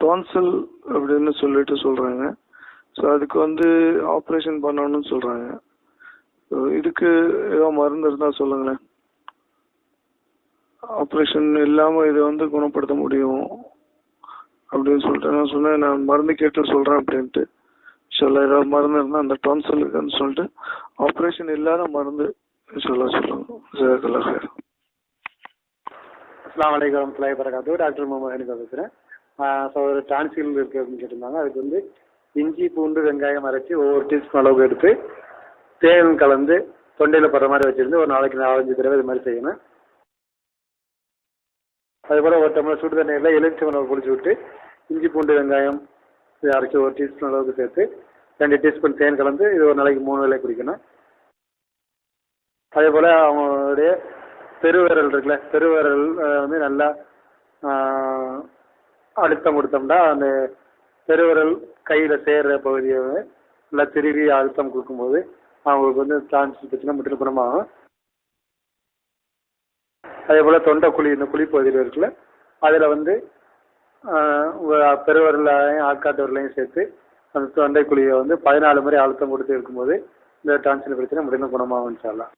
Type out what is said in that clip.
Damsel அப்படின்னு சொல்லிட்டு சொல்றாங்க. ஸோ அதுக்கு வந்து ஆப்ரேஷன் பண்ணணும்னு சொல்றாங்க. ஸோ இதுக்கு ஏதோ மருந்து இருந்தா சொல்லுங்களேன். ஆப்ரேஷன் இல்லாம இதை வந்து குணப்படுத்த முடியும் அப்படின்னு சொல்லிட்டு நான் சொன்னேன். நான் மருந்து கேட்டு சொல்றேன் அப்படின்ட்டு. சொல்ல ஏதாவது மருந்து இருந்தா அந்த டான்சலுக்குன்னு சொல்லிட்டு ஆப்ரேஷன் இல்லாத மருந்து சொல்ல சொல்லுங்க. ஜஸாக்கல்லாஹ் அஸ்லாம் வலைக்கம் வரமத்துல்லாஹி வரகாத்து டாக்டர் முகமது ஹனீஃபா பேசுகிறேன் ஒரு டான்சில் இருக்கு அப்படின்னு கேட்டிருந்தாங்க. அதுக்கு வந்து இஞ்சி பூண்டு வெங்காயம் அரைச்சி ஒவ்வொரு டீஸ்பூன் அளவுக்கு எடுத்து தேன் கலந்து தொண்டையில் படுற மாதிரி வச்சிருந்து ஒரு நாளைக்கு நாலஞ்சு தடவை இது மாதிரி செய்யணும். அதுபோல் ஒரு டம்ளர் சுடு தண்ணியில் எலுமிச்சை மிளகு குளிச்சு விட்டு இஞ்சி பூண்டு வெங்காயம் இது அரைச்சி ஒரு டீஸ்பூன் அளவுக்கு சேர்த்து ரெண்டு டீஸ்பூன் தேன் கலந்து இது ஒரு நாளைக்கு மூணு வேளை குடிக்கணும். அதே போல் அவங்களுடைய பெருவிரல் இருக்குல்ல பெருவிரல் வந்து நல்லா அழுத்தம் கொடுத்தோம்னா அந்த பெருவிரல் கையில் சேர்ற பகுதியை நல்லா திருவி அழுத்தம் கொடுக்கும்போது அவங்களுக்கு வந்து டான்ஸ் பிரச்சனை முற்றிலும் குணமாகும். அதே போல் தொண்டை குழி இந்த குழி பகுதியில் இருக்குல்ல அதில் வந்து பெருவரலையும் ஆட்காட்டவர்களையும் சேர்த்து அந்த தொண்டை குழியை வந்து பதினாலு முறை அழுத்தம் கொடுத்து இருக்கும்போது இந்த டான்சில் பிரச்சனை முற்றிலும் குணமாகும் சொல்லலாம்